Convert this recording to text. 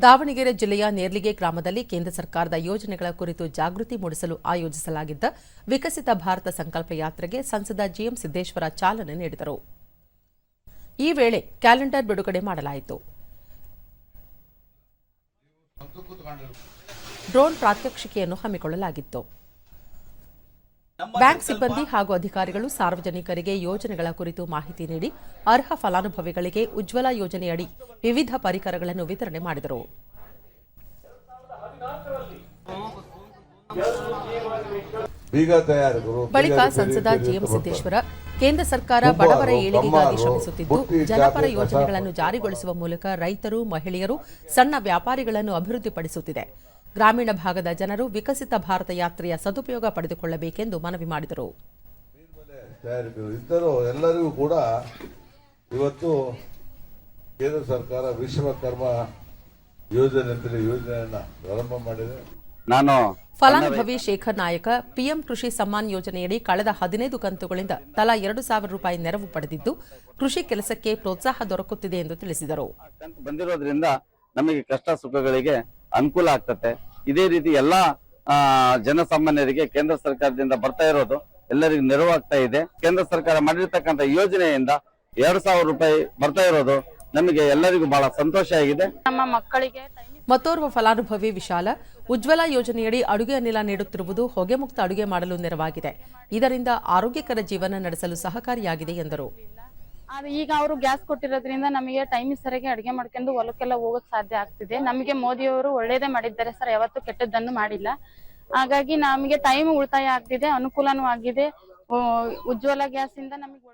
ದಾವಣಗೆರೆ ಜಿಲ್ಲೆಯ ನೇರ್ಲಿಗೆ ಗ್ರಾಮದಲ್ಲಿ ಕೇಂದ್ರ ಸರ್ಕಾರದ ಯೋಜನೆಗಳ ಕುರಿತು ಜಾಗೃತಿ ಮೂಡಿಸಲು ಆಯೋಜಿಸಲಾಗಿದ್ದ ವಿಕಸಿತ ಭಾರತ ಸಂಕಲ್ಪ ಯಾತ್ರೆಗೆ ಸಂಸದ ಜಿಎಂ ಸಿದ್ದೇಶ್ವರ ಚಾಲನೆ ನೀಡಿದರು. ಈ ವೇಳೆ ಕ್ಯಾಲೆಂಡರ್ ಬಿಡುಗಡೆ ಮಾಡಲಾಯಿತು. ಡ್ರೋನ್ ಪ್ರಾತ್ಯಕ್ಷಿಕೆಯನ್ನು ಹಮ್ಮಿಕೊಳ್ಳಲಾಗಿತ್ತು. ಬ್ಯಾಂಕ್ ಸಿಬ್ಬಂದಿ ಹಾಗೂ ಅಧಿಕಾರಿಗಳು ಸಾರ್ವಜನಿಕರಿಗೆ ಯೋಜನೆಗಳ ಕುರಿತು ಮಾಹಿತಿ ನೀಡಿ ಅರ್ಹ ಫಲಾನುಭವಿಗಳಿಗೆ ಉಜ್ವಲ ಯೋಜನೆಯಡಿ ವಿವಿಧ ಪರಿಕರಗಳನ್ನು ವಿತರಣೆ ಮಾಡಿದರು. ಬಳಿಕ ಸಂಸದ ಜಿಎಂ ಸಿದ್ದೇಶ್ವರ ಕೇಂದ್ರ ಸರ್ಕಾರ ಬಡವರ ಏಳಿಗೆಗಾಗಿ ಶ್ರಮಿಸುತ್ತಿದ್ದು ಜನಪರ ಯೋಜನೆಗಳನ್ನು ಜಾರಿಗೊಳಿಸುವ ಮೂಲಕ ರೈತರು ಮಹಿಳೆಯರು ಸಣ್ಣ ವ್ಯಾಪಾರಿಗಳನ್ನು ಅಭಿವೃದ್ಧಿಪಡಿಸುತ್ತಿದೆ. ಗ್ರಾಮೀಣ ಭಾಗದ ಜನರು ವಿಕಸಿತ ಭಾರತ ಯಾತ್ರೆಯ ಸದುಪಯೋಗ ಪಡೆದುಕೊಳ್ಳಬೇಕೆಂದು ಮನವಿ ಮಾಡಿದರು. ಇದ್ದರು ಎಲ್ಲರಿಗೂ ಕೂಡ ಇವತ್ತು ಕೇಂದ್ರ ಸರ್ಕಾರ ವಿಶ್ವಕರ್ಮ ಯೋಜನೆ ಯೋಜನೆಯನ್ನು ಪ್ರಾರಂಭ ಮಾಡಿದೆ. ನಾನು ಫಲಾನುಭವಿ ಶೇಖರ್ ನಾಯಕ ಪಿಎಂ ಕೃಷಿ ಸಮ್ಮಾನ್ ಯೋಜನೆಯಡಿ ಕಳೆದ ಹದಿನೈದು ಕಂತುಗಳಿಂದ ತಲಾ ಎರಡು ಸಾವಿರ ರೂಪಾಯಿ ನೆರವು ಪಡೆದಿದ್ದು ಕೃಷಿ ಕೆಲಸಕ್ಕೆ ಪ್ರೋತ್ಸಾಹ ದೊರಕುತ್ತಿದೆ ಎಂದು ತಿಳಿಸಿದರು. ಕಂತು ಬಂದಿರೋದ್ರಿಂದ ನಮಗೆ ಕಷ್ಟ ಸುಖಗಳಿಗೆ ಅನುಕೂಲ ಆಗ್ತತೆ. ಇದೇ ರೀತಿ ಎಲ್ಲಾ ಜನಸಾಮಾನ್ಯರಿಗೆ ಕೇಂದ್ರ ಸರ್ಕಾರದಿಂದ ಬರ್ತಾ ಇರೋದು ಎಲ್ಲರಿಗೂ ನೆರವಾಗ್ತಾ ಇದೆ. ಕೇಂದ್ರ ಸರ್ಕಾರ ಮಾಡಿರ್ತಕ್ಕಂಥ ಯೋಜನೆಯಿಂದ ಎರಡು ಸಾವಿರ ರೂಪಾಯಿ ಬರ್ತಾ ಇರೋದು ನಮಗೆ ಎಲ್ಲರಿಗೂ ಬಹಳ ಸಂತೋಷ ಆಗಿದೆ. ನಮ್ಮ ಮಕ್ಕಳಿಗೆ ಮತ್ತೋರ್ವ ಫಲಾನುಭವಿ ವಿಶಾಲ ಉಜ್ವಲ ಯೋಜನೆಯಡಿ ಅಡುಗೆ ಅನಿಲ ನೀಡುತ್ತಿರುವುದು ಹೊಗೆ ಮುಕ್ತ ಅಡುಗೆ ಮಾಡಲು ನೆರವಾಗಿದೆ. ಇದರಿಂದ ಆರೋಗ್ಯಕರ ಜೀವನ ನಡೆಸಲು ಸಹಕಾರಿಯಾಗಿದೆ ಎಂದರು. ಆದ್ರೆ ಈಗ ಅವರು ಗ್ಯಾಸ್ ಕೊಟ್ಟಿರೋದ್ರಿಂದ ನಮಗೆ ಟೈಮ್ ಸರಿಯಾಗಿ ಅಡಿಗೆ ಮಾಡ್ಕೊಂಡು ಹೊಲಕ್ಕೆಲ್ಲ ಹೋಗಕ್ ಸಾಧ್ಯ ಆಗ್ತಿದೆ. ನಮಗೆ ಮೋದಿಯವರು ಒಳ್ಳೇದೇ ಮಾಡಿದ್ದಾರೆ ಸರ್, ಯಾವತ್ತೂ ಕೆಟ್ಟದ್ದನ್ನು ಮಾಡಿಲ್ಲ. ಹಾಗಾಗಿ ನಮಗೆ ಟೈಮ್ ಉಳಿತಾಯ ಆಗ್ತಿದೆ, ಅನುಕೂಲನೂ ಆಗಿದೆ. ಉಜ್ವಲ ಗ್ಯಾಸ್ ಇಂದ ನಮಗೆ